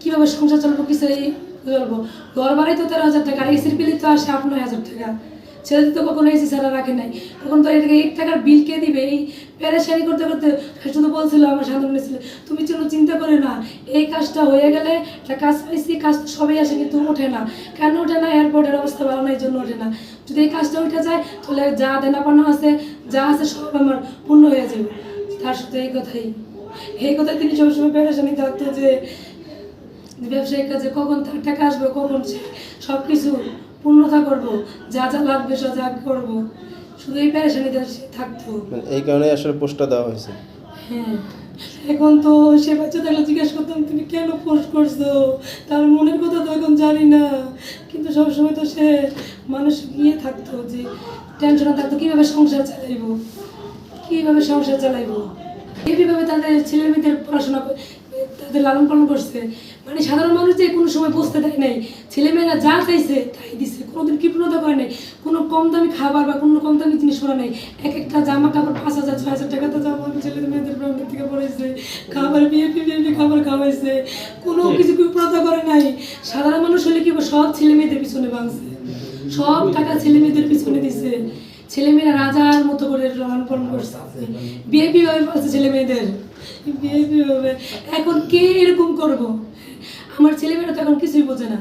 কীভাবে সংসার চলবো কিছু চলবো ঘর বাড়াই তো তেরো হাজার টাকা এসির বিল তো আসে আট, নয় হাজার টাকা। ছেলে তো কখনো এসি ছাড়া রাখে নাই। তখন তো এটাকে এক টাকার বিল কে দিবে? এই প্যারেশানি করতে করতে শুধু বলছিল আমার সাধারণ ছিল, তুমি যেন চিন্তা করে না, এই কাজটা হয়ে গেলে একটা কাজ পাইছি, কাজ তো সবাই আসে কিন্তু ওঠে না। কেন ওঠে না? এয়ারপোর্টের অবস্থা ভালো না জন্য ওঠে না। যদি এই কাজটা উঠে যায়, তাহলে যা দেনা পানো আছে, যা আছে সব আমার পূর্ণ হয়ে যাবে। তার সাথে এই কথাই। এই কথাই তিনি সবসময় প্যারেশানি থাকতো যে ব্যবসায়িক কাজে কখন তার টাকা আসবে কখন সে সব কিছু পূর্ণতা করব যা যা লাগবে সব যা করব। শুধু এই প্যারেশানিতে থাকতো। মানে এই কারণে আসলে পোস্টটা দেওয়া হয়েছে। হ্যাঁ এখন তো সে বাচ্চা থাকলে জিজ্ঞেস করতাম তুমি কেন পোস্ট করছ? তার মনের কথা তো এখন জানি না। কিন্তু সবসময় তো সে মানুষ নিয়ে থাকতো যে টেনশনে থাকতো কীভাবে সংসার চালাইবো? কীভাবে সংসার চালাইবো? এইভাবে তাদের ছেলে মেয়েদের পড়াশোনা করে- লালন পালন করছে। মানে সাধারণ মানুষ যে কোনো সময় বসতে দেয় নাই। ছেলেমেয়েরা যা চাইছে তাই দিছে। কোনোদিন কৃপণতা করে নাই। কোনো কম দামি খাবার বা কোনো কম দামি জিনিস করা নাই। এক একটা জামা কাপড় পাঁচ হাজার ছয় হাজার টাকা তো জামা ছেলে মেয়েদের থেকে পড়েছে। খাবার বিএপি বিএপি খাবার খাওয়াইছে। কোনো কিছু কৃপণতা করে নাই। সাধারণ মানুষ হলে কি সব ছেলে মেয়েদের পিছনে ভাঙছে। সব টাকা ছেলে মেয়েদের পিছনে দিছে। ছেলেমেয়েরা রাজার মতো করে লালন পালন করছে। বিএপি ভাবে পাচ্ছে ছেলে মেয়েদের এখন কে এরকম করব? আমার ছেলেমেয়েরা তো এখন কিছুই বোঝে না।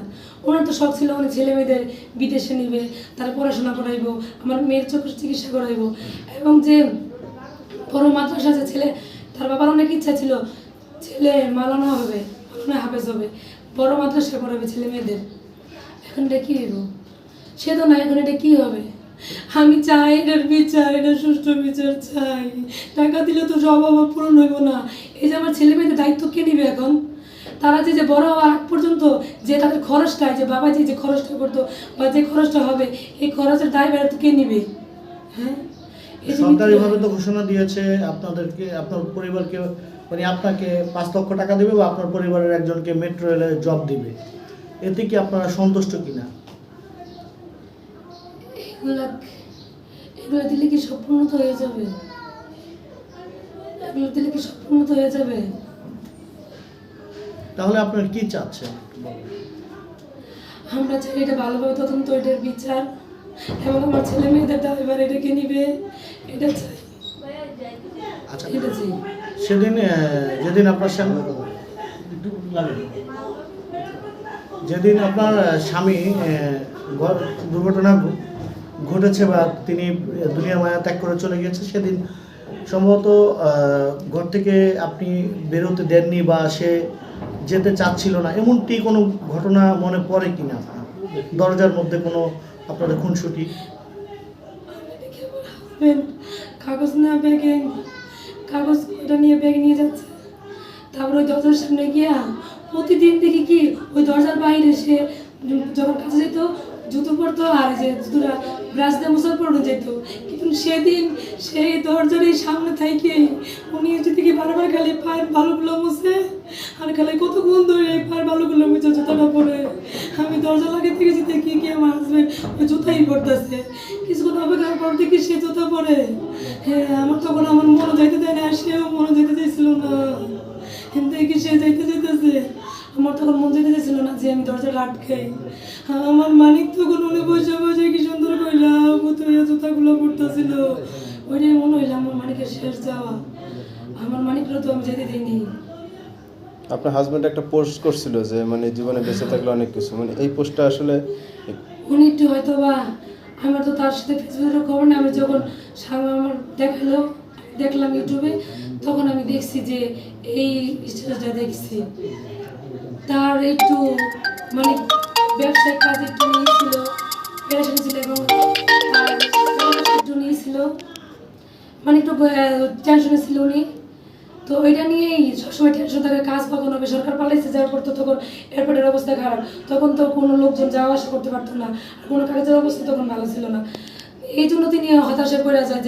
ওনার তো শখ ছিল অনেক ছেলে মেয়েদের বিদেশে নিবে, তারা পড়াশোনা করাইবো, আমার মেয়ের চোখের চিকিৎসা করাইবো। এবং যে বড় মাদ্রাসা যে ছেলে, তার বাবার অনেক ইচ্ছা ছিল, ছেলে মালানা হবে, মালানা হাফেজ হবে, বড় মাদ্রাসা করাবে ছেলে মেয়েদের এখন এটা কী হইব? সে তো না এখন এটা কী হবে? আমি চাই এটার বিচার এটা সুষ্ঠু বিচার চাই। টাকা দিলে তো সব অভাব পূরণ হইব না। এই যে আমার ছেলে মেয়েদের দায়িত্ব কে নিবে এখন? তারা যে যে বড় হওয়ার আগ পর্যন্ত যে তাদের খরচটা যে বাবা যে যে খরচটা করতো বা যে খরচটা হবে এই খরচের দায় বেড়া তো কে নিবে? হ্যাঁ? সরকারিভাবে তো ঘোষণা দিয়েছে আপনাদেরকে আপনার পরিবারকে মানে আপনাকে পাঁচ লক্ষ টাকা দেবে বা আপনার পরিবারের একজনকে মেট্রো রেলে জব দিবে। এতে কি আপনারা সন্তুষ্ট কিনা? এগুলা এগুলো দিলে কি সব পূর্ণত হয়ে যাবে? এগুলো দিলে কি সব পূর্ণত হয়ে যাবে? তাহলে আপনারা কি চাচ্ছেন? আমরা চাই এটা ভালোভাবে তদন্ত এটার বিচার। এবং আমার ছেলে মেয়েদের ড্রাইভার এটাকে নিবে? এটা চাই। আচ্ছা। এটা চাই। সেদিন যেদিন আপনার স্বামী যেদিন আপনার স্বামী ঘর- দুর্ঘটনা ঘটেছে বা তিনি দুনিয়া মায়া ত্যাগ করে চলে গেছে সেদিন সম্ভবত ঘর থেকে আপনি বেরোতে দেননি বা সে যেতে চাচ্ছিল না। এমনটি কোনো ঘটনা মনে পড়ে কিনা? আপনার দরজার মধ্যে কোনো আপনাদের খুনসুটি? কাগজ না, ব্যাগে কাগজ ওটা নিয়ে ব্যাগ নিয়ে যাচ্ছে। তারপর ওই দরজার সামনে গিয়া প্রতিদিন দেখি কি, ওই দরজার বাইরে সে যখন কাছে যেত, জুতো পরতো আর যে জুতোটা দিয়ে মোছার পরনো যেত। কিন্তু সেদিন সেই দরজার এই সামনে থেকে উনি যদি কি বারবার খালি পায়ের ভালোগুলো মুছে, আর খালি কতক্ষণ ধরে এই পায়ের ভালোগুলো মুছে জুতোটা পরে। আমি দরজা লাগাতে গেছি দেখি কি কি আমার হাজবেন্ড ওই জুতাই পরতেছে। কিছুক্ষণ অপেক্ষার পর দেখি সে জুতা পরে। হ্যাঁ আমার তখন আমার মনে যাইতে দেয় না, সেও মনে যাইতে চাইছিল না। দেখি সে যাইতে যেতেছে তখন মন যেতে চাইছিল না যে আমি দরজা আটকাই আমার মানিক তখন উনি বসে বসে কি সুন্দর কইলাম তো এই জুতাগুলো পড়তেছিল। ওইটাই মনে হইল আমার মানিকের শেষ যাওয়া। আমার মানিকরা তো আমি যেতে দিইনি। আপনার হাজব্যান্ড একটা পোস্ট করছিল যে মানে জীবনে বেঁচে থাকলে অনেক কিছু। মানে এই পোস্টটা আসলে উনি একটু হয়তো বা আমার তো তার সাথে ফেসবুকের খবর না আমি যখন সামনে আমার দেখাল দেখলাম ইউটিউবে, তখন আমি দেখছি যে এই স্টেটাসটা দেখছি। তার একটু মানে ব্যবসায়িক কাজ একটু নিয়েছিল পেরেশানি ছিল এবং একটু নিয়েছিল। মানে একটু টেনশনে ছিল উনি। তো ওইটা নিয়েই সবসময় টেনশন থাকে, কাজ কখন হবে, সরকার পালাইছে যাওয়ার পর তো তখন এয়ারপোর্টের অবস্থা খারাপ। তখন তো কোনো লোকজন যাওয়া আসা করতে পারতো না কোনো কাগজের অবস্থা তখন ভালো ছিল না। এই জন্য তিনি হতাশে পড়ে যায়